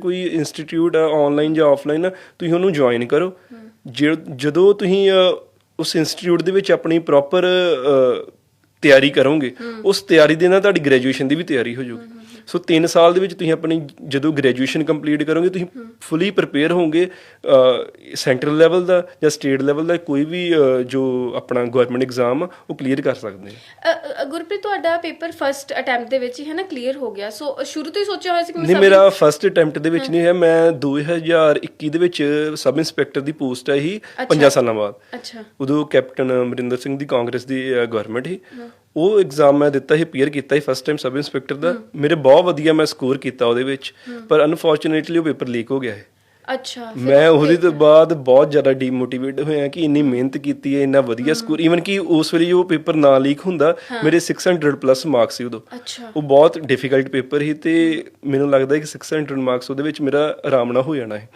ਕੋਈ ਇੰਸਟੀਚਿਊਟ ਆ ਆਨਲਾਈਨ ਜਾਂ ਆਫਲਾਈਨ ਤੁਸੀਂ ਉਹਨੂੰ ਜੁਆਇਨ ਕਰੋ। ਜੇ- ਜਦੋਂ ਤੁਸੀਂ ਅ, ਉਸ ਇੰਸਟੀਚਿਊਟ ਦੇ ਵਿੱਚ ਆਪਣੀ ਪ੍ਰੋਪਰ ਤਿਆਰੀ ਕਰੋਗੇ ਉਸ ਤਿਆਰੀ ਦੇ ਨਾਲ ਤੁਹਾਡੀ ਗ੍ਰੈਜੂਏਸ਼ਨ ਦੀ ਵੀ ਤਿਆਰੀ ਹੋ ਜਾਊਗੀ। ਸੋ 3 ਸਾਲ ਦੇ ਵਿੱਚ ਤੁਸੀਂ ਆਪਣੀ ਜਦੋਂ ਗ੍ਰੈਜੂਏਸ਼ਨ ਕੰਪਲੀਟ ਕਰੋਗੇ ਤੁਸੀਂ ਫੁੱਲੀ ਪ੍ਰਿਪੇਅਰ ਹੋਵੋਗੇ ਸੈਂਟਰਲ ਲੈਵਲ ਦਾ ਜਾਂ ਸਟੇਟ ਲੈਵਲ ਦਾ ਕੋਈ ਵੀ ਜੋ ਆਪਣਾ ਗਵਰਨਮੈਂਟ ਐਗਜ਼ਾਮ ਉਹ ਕਲੀਅਰ ਕਰ ਸਕਦੇ ਅ, ਗੁਰਪ੍ਰੀਤ ਤੁਹਾਡਾ ਪੇਪਰ ਫਰਸਟ ਅਟੈਂਪਟ ਦੇ ਵਿੱਚ ਹੀ ਹੈ ਨਾ ਕਲੀਅਰ ਹੋ ਗਿਆ। ਸੋ ਸ਼ੁਰੂ ਤੋਂ ਹੀ ਸੋਚਿਆ ਹੋਇਆ ਸੀ ਕਿ ਮੈਂ ਨਹੀਂ ਮੇਰਾ ਫਰਸਟ ਅਟੈਂਪਟ ਦੇ ਵਿੱਚ ਨਹੀਂ ਹੈ ਮੈਂ 2021 ਦੇ ਵਿੱਚ ਸਬ ਇੰਸਪੈਕਟਰ ਦੀ ਪੋਸਟ ਆਈ ਸੀ 5 ਸਾਲਾਂ ਬਾਅਦ। ਅੱਛਾ। ਉਦੋਂ ਕੈਪਟਨ ਅਮਰਿੰਦਰ ਸਿੰਘ ਦੀ ਕਾਂਗਰਸ ਦੀ ਗਵਰਨਮੈਂਟ ਸੀ। ਉਹ ਐਗਜ਼ਾਮ ਮੈਂ ਦਿੱਤਾ ਸੀ ਪੀਅਰ ਕੀਤਾ ਸੀ ਫਸਟ ਟਾਈਮ ਸਬ ਇੰਸਪੈਕਟਰ ਦਾ। ਮੇਰੇ ਬਹੁਤ ਵਧੀਆ ਮੈਂ ਸਕੋਰ ਕੀਤਾ ਉਹਦੇ ਵਿੱਚ ਪਰ ਅਨਫੋਰਚੂਨੇਟਲੀ ਉਹ ਪੇਪਰ ਲੀਕ ਹੋ ਗਿਆ ਹੈ। ਅੱਛਾ ਮੈਂ ਉਹਦੇ ਤੋਂ ਬਾਅਦ ਬਹੁਤ ਜ਼ਿਆਦਾ ਡੀਮੋਟੀਵੇਟ ਹੋਇਆ ਕਿ ਇੰਨੀ ਮਿਹਨਤ ਕੀਤੀ ਹੈ ਇੰਨਾ ਵਧੀਆ ਸਕੋਰ ਈਵਨ ਕਿ ਉਸ ਵੇਲੇ ਉਹ ਪੇਪਰ ਨਾ ਲੀਕ ਹੁੰਦਾ ਮੇਰੇ 600 ਪਲੱਸ ਮਾਰਕਸ ਸੀ ਉਦੋਂ। ਉਹ ਬਹੁਤ ਡਿਫਿਕਲਟ ਪੇਪਰ ਸੀ ਤੇ ਮੈਨੂੰ ਲੱਗਦਾ ਕਿ 600 ਮਾਰਕਸ ਉਹਦੇ ਵਿੱਚ ਮੇਰਾ ਆਰਾਮ ਨਾਲ ਹੋ ਜਾਣਾ ਹੈ।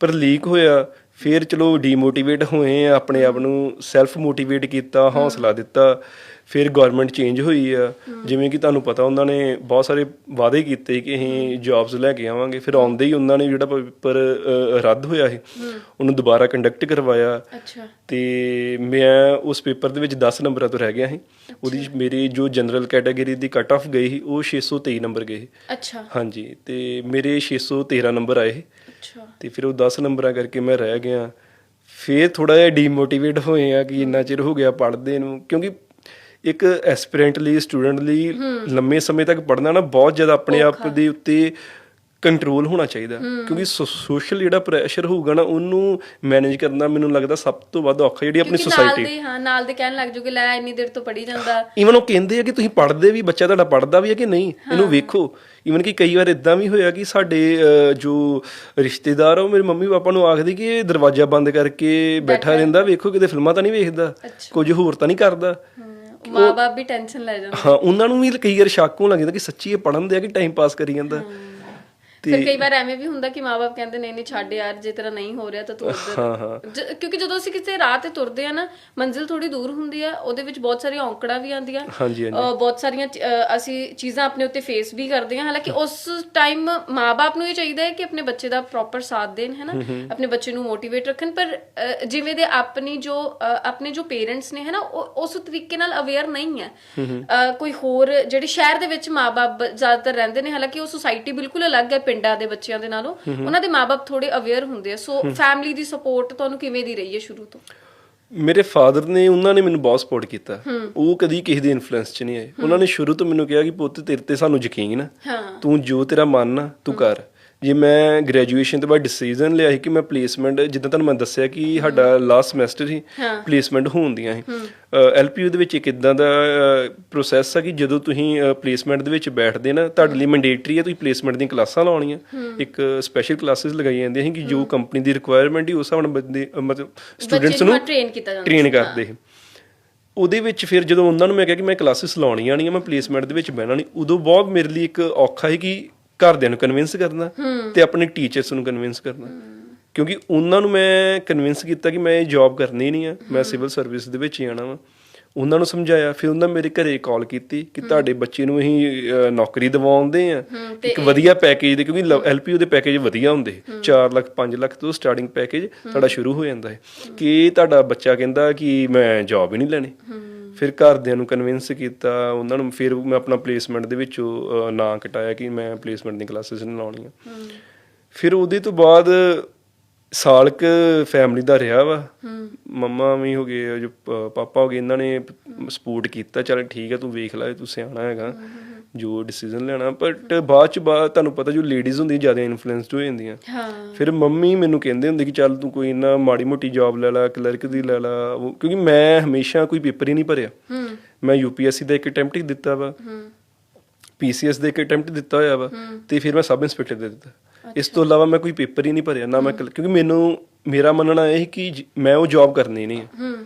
ਪਰ ਲੀਕ ਹੋਇਆ ਫਿਰ ਚਲੋ ਡੀਮੋਟੀਵੇਟ ਹੋਏ ਆਪਣੇ ਆਪ ਨੂੰ ਸੈਲਫ ਮੋਟੀਵੇਟ ਕੀਤਾ ਹੌਸਲਾ ਦਿੱਤਾ। ਫਿਰ ਗਵਰਨਮੈਂਟ ਚੇਂਜ ਹੋਈ ਆ। ਜਿਵੇਂ ਕਿ ਤੁਹਾਨੂੰ ਪਤਾ ਉਹਨਾਂ ਨੇ ਬਹੁਤ ਸਾਰੇ ਵਾਅਦੇ ਕੀਤੇ ਕਿ ਅਸੀਂ ਜੌਬਸ ਲੈ ਕੇ ਆਵਾਂਗੇ। ਫਿਰ ਆਉਂਦੇ ਹੀ ਉਹਨਾਂ ਨੇ ਜਿਹੜਾ ਪੇਪਰ ਰੱਦ ਹੋਇਆ ਸੀ ਉਹਨੂੰ ਦੁਬਾਰਾ ਕੰਡਕਟ ਕਰਵਾਇਆ। ਅੱਛਾ। ਤੇ ਮੈਂ ਉਸ ਪੇਪਰ ਦੇ ਵਿੱਚ 10 ਨੰਬਰਾਂ ਤੋਂ ਰਹਿ ਗਿਆ ਸੀ। ਉਹਦੀ ਮੇਰੀ ਜੋ ਜਨਰਲ ਕੈਟਾਗਰੀ ਦੀ ਕੱਟ ਆਫ ਗਈ ਸੀ ਉਹ 623 ਨੰਬਰ ਗਏ। ਅੱਛਾ। ਹਾਂਜੀ ਤੇ ਮੇਰੇ 613 ਨੰਬਰ ਆਏ। ਅੱਛਾ। ਤੇ ਫਿਰ ਉਹ 10 ਨੰਬਰਾਂ ਕਰਕੇ ਮੈਂ ਰਹਿ ਗਿਆ। ਫਿਰ ਥੋੜਾ ਜਿਹਾ ਡੀਮੋਟੀਵੇਟ ਹੋਏ ਆ ਕਿ ਇੰਨਾ ਚਿਰ ਹੋ ਗਿਆ ਪੜ੍ਹਦੇ ਨੂੰ ਕਿਉਂਕਿ ਇੱਕ ਐਸਪੀਰੈਂਟ ਲਈ ਸਟੂਡੈਂਟ ਲਈ ਲੰਮੇ ਸਮੇਂ ਤੱਕ ਪੜ੍ਹਨਾ ਨਾ ਬਹੁਤ ਜ਼ਿਆਦਾ ਆਪਣੇ ਆਪ ਦੇ ਉੱਤੇ ਕੰਟਰੋਲ ਹੋਣਾ ਚਾਹੀਦਾ ਕਿਉਂਕਿ ਸੋਸ਼ਲ ਜਿਹੜਾ ਪ੍ਰੈਸ਼ਰ ਹੋਊਗਾ ਨਾ ਉਹਨੂੰ ਮੈਨੇਜ ਕਰਨਾ ਮੈਨੂੰ ਲੱਗਦਾ ਸਭ ਤੋਂ ਵੱਧ ਔਖਾ ਜਿਹੜੀ ਆਪਣੀ ਕਿਉਂਕਿ ਨਾਲ ਸੋਸਾਇਟੀ ਦੇ ਹਾਂ ਨਾਲ ਦੇ ਕਹਿਣ ਲੱਗ ਜੂਗੇ ਲੈ ਇੰਨੀ ਦੇਰ ਤੋਂ ਪੜੀ ਜਾਂਦਾ। ਈਵਨ ਉਹ ਕਹਿੰਦੇ ਆ ਕਿ ਤੁਸੀਂ ਪੜ੍ਹਦੇ ਵੀ ਬੱਚਾ ਤੁਹਾਡਾ ਪੜ੍ਹਦਾ ਵੀ ਹੈ ਕਿ ਨਹੀਂ? ਇਹਨੂੰ ਵੇਖੋ। ਈਵਨ ਕਿ ਕਈ ਵਾਰ ਇਦਾਂ ਵੀ ਹੋਇਆ ਕਿ ਸਾਡੇ ਜੋ ਰਿਸ਼ਤੇਦਾਰ ਆ ਉਹ ਮੇਰੇ ਮੰਮੀ ਪਾਪਾ ਨੂੰ ਆਖਦੇ ਕਿ ਇਹ ਦਰਵਾਜ਼ਾ ਬੰਦ ਕਰਕੇ ਬੈਠਾ ਰਹਿੰਦਾ ਵੇਖੋ ਕਿਤੇ ਫਿਲਮਾਂ ਤਾਂ ਨਹੀਂ ਵੇਖਦਾ। ਕੁਝ ਹੋਰ ਤਾਂ ਨਹੀਂ ਕਰਦਾ। ਮਾਂ-ਬਾਪ ਵੀ ਟੈਨਸ਼ਨ ਲੈ ਜਾਂਦੇ ਹਾਂ ਉਹਨਾਂ ਨੂੰ ਵੀ ਕਈ ਵਾਰ ਸ਼ੱਕ ਹੋਣ ਲੱਗ ਜਾਂਦਾ ਕਿ ਸੱਚੀ ਇਹ ਪੜ੍ਹਨ ਦੇ ਆ ਕਿ ਟਾਈਮ ਪਾਸ ਕਰੀ ਜਾਂਦਾ। ਫਿਰ ਕਈ ਵਾਰ ਐਵੇਂ ਵੀ ਹੁੰਦਾ ਕਿ ਮਾਪੇ ਕਹਿੰਦੇ ਨਹੀਂ ਨਹੀਂ ਛੱਡ ਯਾਰ ਜੇ ਤੇਰਾ ਨਹੀਂ ਹੋ ਰਿਹਾ ਤਾਂ ਤੂੰ ਉੱਧਰ ਕਿਉਂਕਿ ਜਦੋਂ ਅਸੀਂ ਕਿਸੇ ਰਾਹ ਤੇ ਤੁਰਦੇ ਆ ਨਾ ਮੰਜ਼ਿਲ ਥੋੜੀ ਦੂਰ ਹੁੰਦੀ ਆ ਉਹਦੇ ਵਿੱਚ ਬਹੁਤ ਸਾਰੀਆਂ ਔਂਕੜਾਂ ਵੀ ਆਉਂਦੀਆਂ। ਬਹੁਤ ਸਾਰੀਆਂ ਅਸੀਂ ਚੀਜ਼ਾਂ ਆਪਣੇ ਉੱਤੇ ਫੇਸ ਵੀ ਕਰਦੇ ਹਾਂ। ਹਾਲਾਂਕਿ ਉਸ ਟਾਈਮ ਮਾਪੇ ਨੂੰ ਇਹ ਚਾਹੀਦਾ ਹੈ ਕਿ ਆਪਣੇ ਬੱਚੇ ਦਾ ਪ੍ਰੋਪਰ ਸਾਥ ਦੇਣ ਹੈ ਨਾ? ਆਪਣੇ ਬੱਚੇ ਨੂੰ ਮੋਟੀਵੇਟ ਰੱਖਣ। ਪਰ ਜਿਵੇਂ ਦੇ ਆਪਣੀ ਜੋ ਆਪਣੇ ਜੋ ਪੇਰੈਂਟਸ ਨੇ ਹੈ ਨਾ ਉਸ ਤਰੀਕੇ ਨਾਲ ਅਵੇਅਰ ਨਹੀਂ ਹੈ। ਕੋਈ ਹੋਰ ਜਿਹੜੇ ਸ਼ਹਿਰ ਦੇ ਵਿੱਚ ਮਾਪੇ ਜ਼ਿਆਦਾਤਰ ਰਹਿੰਦੇ ਨੇ ਹਾਲਾਂਕਿ ਉਹ ਸੁਸਾਇਟੀ ਬਿਲਕੁਲ ਅਲੱਗ ਹੈ ਪਿੰਡਾਂ ਦੇ ਬੱਚਿਆਂ ਦੇ ਨਾਲੋਂ ਉਹਨਾਂ ਦੇ ਮਾਪੇ ਥੋੜੇ ਅਵੇਅਰ ਹੁੰਦੇ ਆ। ਸੋ ਫੈਮਿਲੀ ਦੀ ਸਪੋਰਟ ਤੁਹਾਨੂੰ ਕਿਵੇਂ ਦੀ ਰਹੀ ਹੈ ਸ਼ੁਰੂ ਤੋਂ? ਮੇਰੇ ਫਾਦਰ ਨੇ ਉਹਨਾਂ ਨੇ ਮੈਨੂੰ ਬਹੁਤ ਸਪੋਰਟ ਕੀਤਾ। ਉਹ ਕਦੀ ਕਿਸੇ ਦੇ ਇਨਫਲੂਐਂਸ 'ਚ ਨਹੀਂ ਆਏ। ਉਹਨਾਂ ਨੇ ਸ਼ੁਰੂ ਤੋਂ ਮੈਨੂੰ ਕਿਹਾ ਕਿ ਪੁੱਤ ਤੇਰੇ ਤੇ ਸਾਨੂੰ ਯਕੀਨ ਆ ਹਾਂ। ਤੂੰ ਜੋ ਤੇਰਾ ਮਨ ਆ ਤੂੰ ਕਰ। ਜੇ ਮੈਂ ਗ੍ਰੈਜੂਏਸ਼ਨ ਤੋਂ ਬਾਅਦ ਡਿਸੀਜਨ ਲਿਆ ਸੀ ਕਿ ਮੈਂ ਪਲੇਸਮੈਂਟ ਜਿੱਦਾਂ ਤੁਹਾਨੂੰ ਮੈਂ ਦੱਸਿਆ ਕਿ ਸਾਡਾ ਲਾਸਟ ਸਮੈਸਟਰ ਸੀ ਹਾਂ। ਪਲੇਸਮੈਂਟ ਹੋਣਦੀਆਂ ਸੀ। ਐਲਪੀਯੂ ਦੇ ਵਿੱਚ ਇੱਕ ਇਦਾਂ ਦਾ ਪ੍ਰੋਸੈਸ ਆ ਕਿ ਜਦੋਂ ਤੁਸੀਂ ਪਲੇਸਮੈਂਟ ਦੇ ਵਿੱਚ ਬੈਠਦੇ ਨਾ ਤੁਹਾਡੇ ਲਈ ਮੈਂਡੇਟਰੀ ਹੈ ਤੁਸੀਂ ਪਲੇਸਮੈਂਟ ਦੀਆਂ ਕਲਾਸਾਂ ਲਾਉਣੀਆਂ। ਇੱਕ ਸਪੈਸ਼ਲ ਕਲਾਸਿਸ ਲਗਾਈਆਂ ਜਾਂਦੀਆਂ ਸੀ ਕਿ ਜੋ ਕੰਪਨੀ ਦੀ ਰਿਕੁਆਇਰਮੈਂਟ ਹੀ ਉਸ ਹਿਸਾਬ ਨਾਲ ਬੰਦੇ ਮਤਲਬ ਸਟੂਡੈਂਟਸ ਨੂੰ ਟ੍ਰੇਨ ਕੀਤਾ ਜਾਂਦਾ ਟ੍ਰੇਨ ਕਰਦੇ ਸੀ। ਉਹਦੇ ਵਿੱਚ ਫਿਰ ਜਦੋਂ ਉਹਨਾਂ ਨੂੰ ਮੈਂ ਕਿਹਾ ਕਿ ਮੈਂ ਕਲਾਸਿਸ ਲਾਉਣੀਆਂ ਨਹੀਂ ਮੈਂ ਪਲੇਸਮੈਂਟ ਦੇ ਵਿੱਚ ਬਹਿਣਾ ਨਹੀਂ ਉਦੋਂ ਬਹੁਤ ਮੇਰੇ ਲਈ ਇੱਕ ਔਖਾ ਹੈ ਕਿ ਘਰਦਿਆਂ ਨੂੰ ਕਨਵਿੰਸ ਕਰਨਾ ਤੇ ਆਪਣੇ ਟੀਚਰਸ ਨੂੰ ਕਨਵਿੰਸ ਕਰਨਾ। ਕਿਉਂਕਿ ਉਹਨਾਂ ਨੂੰ ਮੈਂ ਕਨਵਿੰਸ ਕੀਤਾ ਕਿ ਮੈਂ ਇਹ ਜੌਬ ਕਰਨੀ ਨਹੀਂ ਆ ਮੈਂ ਸਿਵਲ ਸਰਵਿਸ ਦੇ ਵਿੱਚ ਹੀ ਆਣਾ ਵਾ। ਉਹਨਾਂ ਨੂੰ ਸਮਝਾਇਆ ਫਿਰ ਉਹਨਾਂ ਮੇਰੇ ਘਰੇ ਕਾਲ ਕੀਤੀ ਕਿ ਤੁਹਾਡੇ ਬੱਚੇ ਨੂੰ ਅਸੀਂ ਨੌਕਰੀ ਦਿਵਾਉਂਦੇ ਆ। ਇੱਕ ਵਧੀਆ ਪੈਕੇਜ ਦੇ ਕਿਉਂਕਿ ਐਲਪੀਯੂ ਦੇ ਪੈਕੇਜ ਵਧੀਆ ਹੁੰਦੇ। 4 ਲੱਖ 5 ਲੱਖ ਤੋਂ ਸਟਾਰਟਿੰਗ ਪੈਕੇਜ ਤੁਹਾਡਾ ਸ਼ੁਰੂ ਹੋ ਜਾਂਦਾ ਹੈ। ਕਿ ਤੁਹਾਡਾ ਬੱਚਾ ਕਹਿੰਦਾ ਕਿ ਮੈਂ ਜੌਬ ਹੀ ਨਹੀਂ ਲੈਣੀ। ਫਿਰ ਘਰਦਿਆਂ ਨੂੰ ਕਨਵਿੰਸ ਕੀਤਾ ਉਹਨਾਂ ਨੂੰ ਫਿਰ ਮੈਂ ਆਪਣਾ ਪਲੇਸਮੈਂਟ ਦੇ ਵਿੱਚੋਂ ਨਾਂ ਕਟਾਇਆ ਕਿ ਮੈਂ ਪਲੇਸਮੈਂਟ ਦੀਆਂ ਕਲਾਸਿਸ ਨਹੀਂ ਲਾਉਣੀਆਂ। ਫਿਰ ਉਹਦੇ ਤੋਂ ਬਾਅਦ ਸਾਲ ਕ ਫੈਮਿਲੀ ਦਾ ਰਿਹਾ ਵਾ। ਮੰਮਾ ਵੀ ਹੋ ਗਏ ਜੋ ਪਾਪਾ ਹੋ ਗਏ ਇਹਨਾਂ ਨੇ ਸਪੋਰਟ ਕੀਤਾ ਚਲ ਠੀਕ ਹੈ ਤੂੰ ਵੇਖ ਲੈ ਤੂੰ ਸਿਆਣਾ ਹੈਗਾ। ਜੋ ਡਿਸੀਜਨ ਲੈਣਾ ਬਟ ਬਾਅਦ ਚ ਬਾਅਦ ਤੁਹਾਨੂੰ ਪਤਾ ਜੋ ਲੇਡੀਜ਼ ਹੁੰਦੀਆਂ ਜ਼ਿਆਦਾ ਇਨਫਲੂਐਂਸਡ ਹੋ ਜਾਂਦੀਆਂ। ਹਾਂ। ਫਿਰ ਮੰਮੀ ਮੈਨੂੰ ਕਹਿੰਦੇ ਹੁੰਦੇ ਕਿ ਚੱਲ ਤੂੰ ਕੋਈ ਨਾ ਮਾੜੀ ਮੋਟੀ ਜੌਬ ਲੈ ਲੈ ਕਲਰਕ ਦੀ ਲੈ ਲੈ ਕਿਉਂਕਿ ਮੈਂ ਹਮੇਸ਼ਾ ਕੋਈ ਪੇਪਰ ਹੀ ਨਹੀਂ ਭਰਿਆ। ਹੂੰ। ਮੈਂ ਯੂਪੀਐਸਸੀ ਦਾ ਇੱਕ ਅਟੈਂਪਟ ਹੀ ਦਿੱਤਾ ਵਾ। ਹੂੰ। ਪੀਸੀਐਸ ਦਾ ਇੱਕ ਅਟੈਂਪਟ ਦਿੱਤਾ ਹੋਇਆ ਵਾ ਤੇ ਫਿਰ ਮੈਂ ਸਬ ਇੰਸਪੈਕਟਰ ਦੇ ਦਿੱਤਾ। ਇਸ ਤੋਂ ਇਲਾਵਾ ਮੈਂ ਕੋਈ ਪੇਪਰ ਹੀ ਨਹੀਂ ਭਰਿਆ ਨਾ ਮੈਂ ਕਿਉਂਕਿ ਮੈਨੂੰ ਮੇਰਾ ਮੰਨਣਾ ਇਹ ਕਿ ਮੈਂ ਉਹ ਜੌਬ ਕਰਨੀ ਨਹੀਂ ਹੂੰ।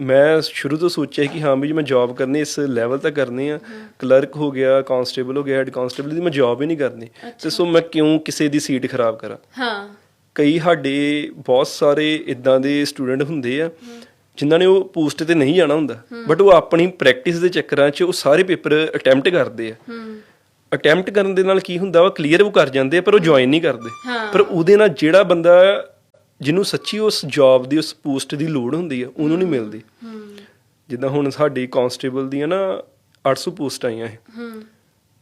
ਮੈਂ ਸ਼ੁਰੂ ਤੋਂ ਸੋਚਿਆ ਕਿ ਹਾਂ ਵੀ ਜੇ ਮੈਂ ਜੌਬ ਕਰਨੀ ਇਸ ਲੈਵਲ ਤੱਕ ਕਰਨੀ ਆ। ਕਲਰਕ ਹੋ ਗਿਆ ਕਾਂਸਟੇਬਲ ਹੋ ਗਿਆ ਹੈਡ ਕਾਂਸਟੇਬਲ ਦੀ ਮੈਂ ਜੌਬ ਹੀ ਨਹੀਂ ਕਰਨੀ। ਤੇ ਸੋ ਮੈਂ ਕਿਉਂ ਕਿਸੇ ਦੀ ਸੀਟ ਖਰਾਬ ਕਰਾਂ? ਹਾਂ। ਕਈ ਸਾਡੇ ਬਹੁਤ ਸਾਰੇ ਇਦਾਂ ਦੇ ਸਟੂਡੈਂਟ ਹੁੰਦੇ ਆ ਜਿਨ੍ਹਾਂ ਨੇ ਉਹ ਪੋਸਟ ਤੇ ਨਹੀਂ ਜਾਣਾ ਹੁੰਦਾ। ਬਟ ਉਹ ਆਪਣੀ ਪ੍ਰੈਕਟਿਸ ਦੇ ਚੱਕਰਾਂ 'ਚ ਉਹ ਸਾਰੇ ਪੇਪਰ ਅਟੈਂਪਟ ਕਰਦੇ ਆ। ਅਟੈਂਪਟ ਕਰਨ ਦੇ ਨਾਲ ਕੀ ਹੁੰਦਾ ਵਾ? ਕਲੀਅਰ ਉਹ ਕਰ ਜਾਂਦੇ ਆ ਪਰ ਉਹ ਜੁਆਇਨ ਨਹੀਂ ਕਰਦੇ। ਪਰ ਉਹਦੇ ਨਾਲ ਜਿਹੜਾ ਬੰਦਾ ਜਿਹਨੂੰ ਸੱਚੀ ਉਸ ਜੌਬ ਦੀ ਉਸ ਪੋਸਟ ਦੀ ਲੋੜ ਹੁੰਦੀ ਆ ਉਹਨੂੰ ਨਹੀਂ ਮਿਲਦੀ। ਜਿੱਦਾਂ ਹੁਣ ਸਾਡੀ ਕਾਂਸਟੇਬਲ ਦੀਆਂ ਨਾ 800 ਪੋਸਟ ਆਈਆਂ ਹੈ ਹੂੰ।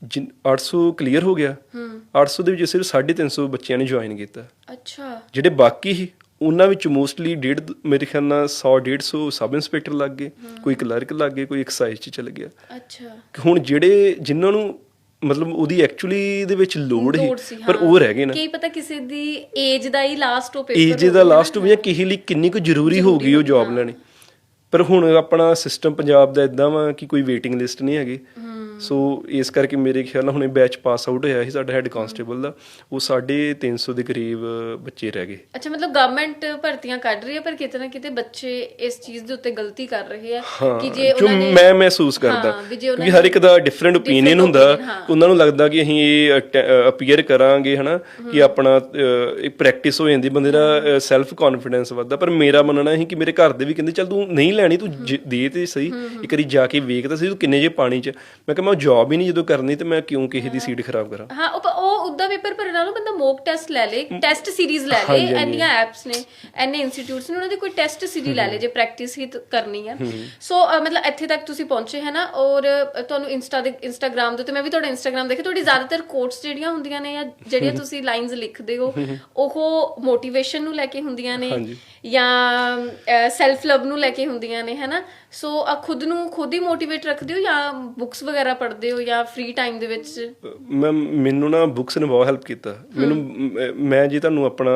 ਜਿਨ 800 ਕਲੀਅਰ ਹੋ ਗਿਆ। ਹੂੰ। 800 ਦੇ ਵਿੱਚ ਸਿਰਫ 350 ਬੱਚਿਆਂ ਨੇ ਜੁਆਇਨ ਕੀਤਾ। ਅੱਛਾ। ਜਿਹੜੇ ਬਾਕੀ ਸੀ ਉਹਨਾਂ ਵਿੱਚ ਮੋਸਟਲੀ ਡੇਢ ਮੇਰੇ ਖਿਆਲ ਨਾਲ 100 150 ਸਬ ਇੰਸਪੈਕਟਰ ਲੱਗ ਗਏ। ਕੋਈ ਕਲਰਕ ਲੱਗ ਗਏ ਕੋਈ ਐਕਸਾਈਜ਼ 'ਚ ਚਲ ਗਿਆ। ਅੱਛਾ। ਹੁਣ ਜਿਹੜੇ ਜਿਨ੍ਹਾਂ ਨੂੰ ਮਤਲਬ ਉਹਦੀ ਐਕਚੁਅਲੀ ਦੇ ਵਿੱਚ ਲੋੜ ਸੀ, ਪਰ ਹਾਂ। ਉਹ ਰਹਿ ਗਏ ਨਾ। ਕੀ ਪਤਾ ਕਿਸੇ ਦੀ ਏਜ ਦਾ ਹੀ ਲਾਸਟ ਉਹ ਪੇਪਰ ਏਜ ਦਾ ਲਾਸਟ ਹੋ ਗਿਆ ਕਿਸੇ ਲਈ ਕਿੰਨੀ ਕੁ ਜ਼ਰੂਰੀ ਹੋ ਗਈ ਉਹ ਜੌਬ ਲੈਣੀ। ਪਰ ਹੁਣ ਆਪਣਾ ਸਿਸਟਮ ਪੰਜਾਬ ਦਾ ਇਦਾਂ ਵਾ ਕਿ ਕੋਈ ਵੇਟਿੰਗ ਲਿਸਟ ਨਹੀਂ ਹੈਗੀ। ਸੋ ਇਸ ਕਰਕੇ ਮੇਰੇ ਖਿਆਲ ਨਾਲ ਹੁਣੇ ਬੈਚ ਪਾਸ ਆਊਟ ਹੋਇਆ ਸੀ ਸਾਡਾ ਹੈੱਡ ਕਾਂਸਟੇਬਲ ਦਾ। ਉਹ 350 ਦੇ ਕਰੀਬ ਬੱਚੇ ਰਹਿ ਗਏ। ਅੱਛਾ ਮਤਲਬ ਗਵਰਨਮੈਂਟ ਭਰਤੀਆਂ ਕੱਢ ਰਹੀ ਹੈ ਪਰ ਕਿਤੇ ਨਾ ਕਿਤੇ ਬੱਚੇ ਇਸ ਚੀਜ਼ ਦੇ ਉੱਤੇ ਗਲਤੀ ਕਰ ਰਹੇ ਆ ਕਿ ਜੇ ਉਹਨਾਂ ਨੇ ਮੈਂ ਮਹਿਸੂਸ ਕਰਦਾ ਕਿਉਂਕਿ ਹਰ ਇੱਕ ਦਾ ਡਿਫਰੈਂਟ ਓਪੀਨੀਅਨ ਹੁੰਦਾ। ਉਹਨਾਂ ਨੂੰ ਲੱਗਦਾ ਕਿ ਅਸੀਂ ਇਹ ਅਪੀਅਰ ਕਰਾਂਗੇ ਹਨਾ ਕਿ ਆਪਣਾ ਇੱਕ ਪ੍ਰੈਕਟਿਸ ਹੋ ਜਾਂਦੀ ਬੰਦੇ ਦਾ ਸੈਲਫ ਕੌਨਫੀਡੈਂਸ ਵੱਧਦਾ। ਪਰ ਮੇਰਾ ਮੰਨਣਾ ਹੈ ਕਿ ਮੇਰੇ ਘਰ ਦੇ ਵੀ ਕਹਿੰਦੇ ਚੱਲ ਤੂੰ ਨਹੀਂ ਲੈਣੀ ਤੂੰ ਦੇ ਤੇ ਸਹੀ। ਇੱਕ ਵਾਰੀ ਜਾ ਕੇ ਵੇਖ ਤਾਂ ਸਹੀ ਤੂੰ ਕਿੰਨੇ ਜੇ ਪਾਣੀ 'ਚ। ਮੈਂ ਕਿਹਾ ਮੈਂ ਜੌਬ ਹੀ ਨਹੀਂ ਜਦੋਂ ਕਰਨੀ ਤੇ ਮੈਂ ਕਿਉਂ ਕਿਸੇ ਦੀ ਸੀਟ ਖਰਾਬ ਕਰਾਂ? ਹਾਂ ਉਹ ਉਹ ਉਦਾਂ ਪੇਪਰ ਭਰਨ ਨਾਲੋਂ ਬੰਦਾ ਮੋਕ ਟੈਸਟ ਲੈ ਲੇ ਟੈਸਟ ਸੀਰੀਜ਼ ਲੈ ਲੇ। ਇੰਨੀਆਂ ਐਪਸ ਨੇ ਐਨੇ ਇੰਸਟੀਟਿਊਟਸ ਨੇ ਉਹਨਾਂ ਦੀ ਕੋਈ ਟੈਸਟ ਸੀਰੀਜ਼ ਲੈ ਲੇ ਜੇ ਪ੍ਰੈਕਟਿਸ ਹੀ ਕਰਨੀ ਆ। ਸੋ ਮਤਲਬ ਇੱਥੇ ਤੱਕ ਤੁਸੀਂ ਪਹੁੰਚੇ ਹੈ ਨਾ? ਔਰ ਤੁਹਾਨੂੰ ਇੰਸਟਾ ਦੇ ਇੰਸਟਾਗ੍ਰam ਦੇ ਤੇ ਮੈਂ ਵੀ ਤੁਹਾਡਾ ਇੰਸਟਾਗ੍ਰam ਦੇਖਿਆ ਤੁਹਾਡੀ ਜ਼ਿਆਦਾਤਰ ਕੋਟਸ ਜਿਹੜੀਆਂ ਹੁੰਦੀਆਂ ਨੇ ਜਾਂ ਜਿਹੜੀਆਂ ਤੁਸੀਂ ਲਾਈਨਸ ਲਿਖਦੇ ਹੋ ਉਹ ਮੋਟੀਵੇਸ਼ਨ ਨੂੰ ਲੈ ਕੇ ਹੁੰਦੀਆਂ ਨੇ। ਜਾਂ ਸੈਲਫ ਲਵ ਨੂੰ ਲੈ ਕੇ ਹੁੰਦੀਆਂ ਨੇ ਹੈਨਾ ਸੋ ਅ, ਖੁਦ ਨੂੰ ਖੁਦ ਹੀ ਮੋਟੀਵੇਟ ਰੱਖਦੇ ਹੋ ਜਾਂ ਬੁੱਕਸ ਵਗੈਰਾ ਪੜ੍ਹਦੇ ਹੋ ਜਾਂ ਫ੍ਰੀ ਟਾਈਮ ਦੇ ਵਿੱਚ? ਮੈਂ ਮੈਨੂੰ ਨਾ ਬੁੱਕਸ ਨੇ ਬਹੁਤ ਹੈਲਪ ਕੀਤਾ। ਮੈਨੂੰ ਮ- ਜੇ ਤੁਹਾਨੂੰ ਆਪਣਾ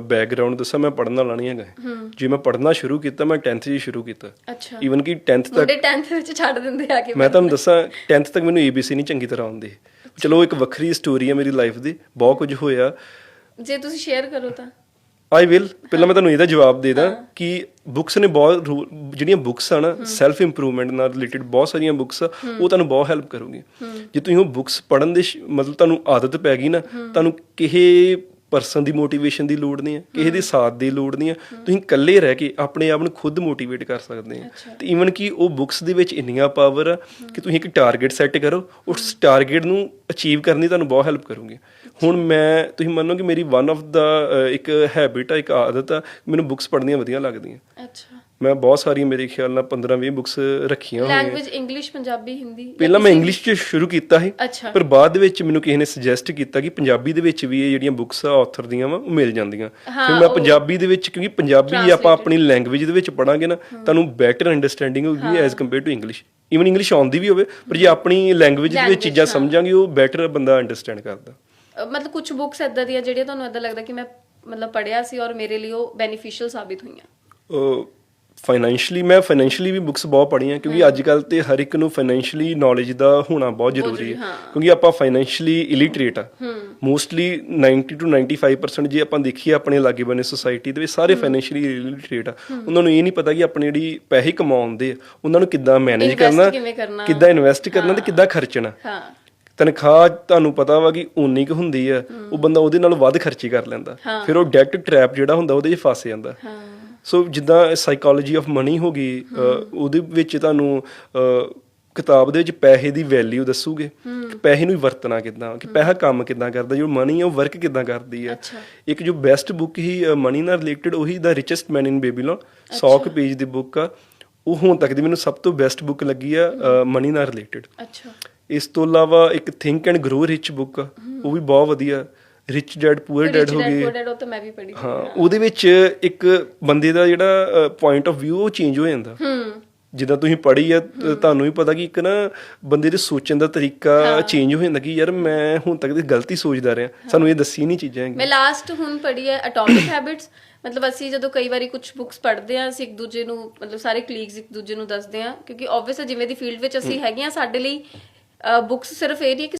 ਬੈਕਗ੍ਰਾਉਂਡ ਦੱਸਾਂ ਮੈਂ ਪੜ੍ਹਨ ਵਾਲਾ ਨਹੀਂ ਹੈਗਾ। ਜੇ ਮੈਂ ਪੜ੍ਹਨਾ ਸ਼ੁਰੂ ਕੀਤਾ ਮੈਂ 10th 'ਚ ਹੀ ਸ਼ੁਰੂ ਕੀਤਾ। ਅੱਛਾ। ਈਵਨ ਕਿ 10th ਤੱਕ ਮੁੰਡੇ 10th ਵਿੱਚ ਛੱਡ ਦਿੰਦੇ ਆ ਕੇ ਮੈਂ ਤੁਹਾਨੂੰ ਦੱਸਾਂ 10th ਤੱਕ ਮੈਨੂੰ ABC ਨਹੀਂ ਚੰਗੀ ਤਰ੍ਹਾਂ ਆਉਂਦੀ। ਚਲੋ ਇੱਕ ਵੱਖਰੀ ਸਟੋਰੀ ਹੈ ਮੇਰੀ ਲਾਈਫ ਦੀ। ਬਹੁਤ ਕੁਝ ਹੋਇਆ। ਜੇ ਤੁਸੀਂ ਸ਼ੇਅਰ ਕਰੋ ਤਾਂ। ਆਈ ਵਿਲ ਪਹਿਲਾਂ ਮੈਂ ਤੁਹਾਨੂੰ ਇਹਦਾ ਜਵਾਬ ਦੇ ਦਾਂ ਕਿ ਬੁੱਕਸ ਨੇ ਬਹੁਤ ਜਿਹੜੀਆਂ ਬੁੱਕਸ ਆ ਨਾ ਸੈਲਫ ਇੰਪਰੂਵਮੈਂਟ ਨਾਲ ਰਿਲੇਟਡ ਬਹੁਤ ਸਾਰੀਆਂ ਬੁੱਕਸ ਉਹ ਤੁਹਾਨੂੰ ਬਹੁਤ ਹੈਲਪ ਕਰੂਗੀ ਜੇ ਤੁਸੀਂ ਉਹ ਬੁੱਕਸ ਪੜ੍ਹਨ ਦੇ ਮਤਲਬ ਤੁਹਾਨੂੰ ਆਦਤ ਪੈ ਗਈ ਨਾ ਤੁਹਾਨੂੰ ਕਿਸੇ ਪਰਸਨ ਦੀ ਮੋਟੀਵੇਸ਼ਨ ਦੀ ਲੋੜ ਨਹੀਂ ਹੈ ਕਿਸੇ ਦੇ ਸਾਥ ਦੀ ਲੋੜ ਨਹੀਂ ਹੈ। ਤੁਸੀਂ ਇਕੱਲੇ ਰਹਿ ਕੇ ਆਪਣੇ ਆਪ ਨੂੰ ਖੁਦ ਮੋਟੀਵੇਟ ਕਰ ਸਕਦੇ ਆ ਤੇ ਈਵਨ ਕਿ ਉਹ ਬੁੱਕਸ ਦੇ ਵਿੱਚ ਇੰਨੀਆਂ ਪਾਵਰ ਆ ਕਿ ਤੁਸੀਂ ਇੱਕ ਟਾਰਗੇਟ ਸੈੱਟ ਕਰੋ ਉਸ ਟਾਰਗੇਟ ਨੂੰ ਅਚੀਵ ਕਰਨੀ ਤੁਹਾਨੂੰ ਬਹੁਤ ਹੈਲਪ ਕਰੂਗੀ। ਹੁਣ ਮੈਂ ਤੁਸੀਂ ਮੰਨੋ ਕਿ ਮੇਰੀ ਵਨ ਆਫ ਦਾ ਇੱਕ ਹੈਬਿਟ ਆ ਇੱਕ ਆਦਤ ਆ ਮੈਨੂੰ ਬੁੱਕਸ ਪੜ੍ਹਨੀਆਂ ਵਧੀਆ ਲੱਗਦੀਆਂ। ਅੱਛਾ। ਮੈਂ ਬਹੁਤ ਸਾਰੀਆਂ ਮੇਰੇ ਖਿਆਲ ਨਾਲ 15-20 ਬੁੱਕਸ ਰੱਖੀਆਂ ਹੋਈਆਂ। ਲੈਂਗੁਏਜ ਇੰਗਲਿਸ਼ ਪੰਜਾਬੀ ਹਿੰਦੀ ਜਾਂ ਪਹਿਲਾਂ ਮੈਂ ਇੰਗਲਿਸ਼ 'ਚ ਸ਼ੁਰੂ ਕੀਤਾ ਸੀ ਪਰ ਬਾਅਦ ਦੇ ਵਿੱਚ ਮੈਨੂੰ ਕਿਸੇ ਨੇ ਸੁਜੈਸਟ ਕੀਤਾ ਕਿ ਪੰਜਾਬੀ ਦੇ ਵਿੱਚ ਵੀ ਇਹ ਜਿਹੜੀਆਂ ਬੁੱਕਸ ਆ ਆਥਰ ਦੀਆਂ ਵਾ ਉਹ ਮਿਲ ਜਾਂਦੀਆਂ। ਫਿਰ ਮੈਂ ਪੰਜਾਬੀ ਦੇ ਵਿੱਚ ਕਿਉਂਕਿ ਪੰਜਾਬੀ ਆਪਾਂ ਆਪਣੀ ਲੈਂਗੁਏਜ ਦੇ ਵਿੱਚ ਪੜਾਂਗੇ ਨਾ ਤੁਹਾਨੂੰ ਬੈਟਰ ਅੰਡਰਸਟੈਂਡਿੰਗ ਹੋਊਗੀ as compare to English even English ਆਉਂਦੀ ਵੀ ਹੋਵੇ ਪਰ ਜੇ ਆਪਣੀ ਲੈਂਗੁਏਜ ਦੇ ਵਿੱਚ ਚੀਜ਼ਾਂ ਸਮਝਾਂਗੇ ਉਹ ਬੈਟਰ ਬੰਦਾ ਅੰਡਰਸਟੈਂਡ ਕਰਦਾ। ਮਤਲਬ ਕੁਝ ਬੁੱਕਸ ਇਦਾਂ ਦੀਆਂ ਜਿਹੜੀਆਂ ਤੁਹਾਨੂੰ ਇਦਾਂ ਲੱਗਦਾ ਕਿ ਮੈਂ ਮਤਲਬ ਪੜਿਆ ਸੀ ਔਰ ਮੇਰੇ ਲਈ ਉਹ ਬੈਨੀਫੀਸ਼ੀਅਲ ਸਾਬਿਤ ਹੋਈਆਂ? ਫਾਈਨੈਂਸ਼ਲੀ ਮੈਂ ਫਾਈਨੈਂਸ਼ਲੀ ਵੀ ਬੁੱਕਸ ਬਹੁਤ ਪੜ੍ਹੀਆਂ ਕਿਉਂਕਿ ਅੱਜ ਕੱਲ ਤੇ ਹਰ ਇੱਕ ਨੂੰ ਫਾਈਨੈਂਸ਼ਲੀ ਨੌਲੇਜ ਦਾ ਹੋਣਾ ਬਹੁਤ ਜ਼ਰੂਰੀ ਹੈ। ਕਿਉਂਕਿ ਆਪਾਂ ਫਾਈਨੈਂਸ਼ਲੀ ਇਲਿਟਰੇਟ ਆ। ਮੋਸਟਲੀ 90 ਟੂ 95% ਜੇ ਆਪਾਂ ਦੇਖੀਏ ਆਪਣੇ ਲਾਗੇ ਬੰਨੇ ਸੋਸਾਇਟੀ ਦੇ ਵਿੱਚ ਸਾਰੇ ਫਾਈਨੈਂਸ਼ਲੀ ਇਲਿਟਰੇਟ ਆ। ਉਹਨਾਂ ਨੂੰ ਇਹ ਨਹੀਂ ਪਤਾ ਕਿ ਆਪਣੇ ਜਿਹੜੀ ਪੈਸੇ ਕਮਾਉਂਦੇ ਆ ਉਹਨਾਂ ਨੂੰ ਕਿੱਦਾਂ ਮੈਨੇਜ ਕਰਨਾ। ਕਿੱਦਾਂ ਇਨਵੈਸਟ ਕਰਨਾ ਤੇ ਕਿੱਦਾਂ ਖਰਚਣਾ। ਹਾਂ। ਤਨਖਾਹ ਤੁਹਾਨੂੰ ਪਤਾ ਵਾ ਕਿ ਉਨੀ ਕੁ ਹੁੰਦੀ ਆ ਉਹ ਬੰਦਾ ਉਹਦੇ ਨਾਲੋਂ ਵੱਧ ਖਰਚੀ ਕਰ ਲੈਂਦਾ। ਫਿਰ ਉਹ ਡੈਟ ਟ੍ਰੈਪ ਜਿਹੜਾ ਹੁੰਦਾ ਉਹਦੇ 'ਚ ਫਸ ਜਾਂਦਾ। ਸੋ ਜਿੱਦਾਂ ਸਾਈਕੋਲੋਜੀ ਆਫ ਮਨੀ ਹੋ ਗਈ ਉਹਦੇ ਵਿੱਚ ਤੁਹਾਨੂੰ ਕਿਤਾਬ ਦੇ ਵਿੱਚ ਪੈਸੇ ਦੀ ਵੈਲਿਊ ਦੱਸੂਗੇ। ਕਿ ਪੈਸੇ ਨੂੰ ਵਰਤਣਾ ਕਿੱਦਾਂ ਕਿ ਪੈਸਾ ਕੰਮ ਕਿੱਦਾਂ ਕਰਦਾ ਜੋ ਮਨੀ ਹੈ ਉਹ ਵਰਕ ਕਿੱਦਾਂ ਕਰਦੀ ਹੈ। ਇੱਕ ਜੋ ਬੈਸਟ ਬੁੱਕ ਹੀ ਮਨੀ ਨਾਲ ਰਿਲੇਟਡ ਉਹੀ ਦਾ ਰਿਚੈਸਟ ਮੈਨ ਇਨ ਬੇਬੀਲੋਨ 100 ਕੁ ਪੇਜ ਦੀ ਬੁੱਕ ਆ। ਉਹ ਹੁਣ ਤੱਕ ਦੀ ਮੈਨੂੰ ਸਭ ਤੋਂ ਬੈਸਟ ਬੁੱਕ ਲੱਗੀ ਆ ਮਨੀ ਨਾਲ ਰਿਲੇਟਡ ਅੱਛਾ। ਇਸ ਤੋਂ ਇਲਾਵਾ ਇੱਕ think and grow rich book ਆ ਉਹ ਵੀ ਬਹੁਤ ਵਧੀਆ। ਰਿਚ ਡੈਡ ਪੂਅਰ ਡੈਡ ਹੋ ਗਈ ਡੈਡ ਉਹ ਤਾਂ ਮੈਂ ਵੀ ਪੜ੍ਹੀ ਹਾਂ ਉਹਦੇ ਵਿੱਚ ਇੱਕ ਬੰਦੇ ਦਾ ਜਿਹੜਾ ਪੁਆਇੰਟ ਆਫ View ਉਹ ਚੇਂਜ ਹੋ ਜਾਂਦਾ। ਹੂੰ। ਜਿੱਦਾਂ ਤੁਸੀਂ ਪੜ੍ਹੀ ਆ ਤੁਹਾਨੂੰ ਵੀ ਪਤਾ ਕਿ ਇੱਕ ਨਾ ਬੰਦੇ ਦੇ ਸੋਚਣ ਦਾ ਤਰੀਕਾ ਚੇਂਜ ਹੋ ਜਾਂਦਾ ਕਿ ਯਾਰ ਮੈਂ ਹੁਣ ਤੱਕ ਤੇ ਗਲਤੀ ਸੋਚਦਾ ਰਿਹਾ ਸਾਨੂੰ ਇਹ ਦੱਸੀ ਨਹੀਂ ਚੀਜ਼ਾਂ ਮੈਂ ਲਾਸਟ ਹੁਣ ਪੜ੍ਹੀ ਹੈ ਐਟੋਮਿਕ ਹੈਬਿਟਸ ਮਤਲਬ ਅਸੀਂ ਜਦੋਂ ਕਈ ਵਾਰੀ ਕੁਝ ਬੁੱਕਸ ਪੜ੍ਹਦੇ ਆ ਅਸੀਂ ਇੱਕ ਦੂਜੇ ਨੂੰ ਮਤਲਬ ਸਾਰੇ ਕਲੀਗਸ ਇੱਕ ਦੂਜੇ ਨੂੰ ਦੱਸਦੇ ਆ ਕਿਉਂਕਿ ਆਬਵੀਅਸ ਜਿਵੇਂ ਦੀ ਫੀਲਡ ਵਿੱਚ ਅਸੀਂ ਹੈਗੇ ਆ ਸਾਡੇ ਲਈ ਬੁੱਕਸ ਸਿਰਫ ਇਹ ਨਹੀਂ ਕਿ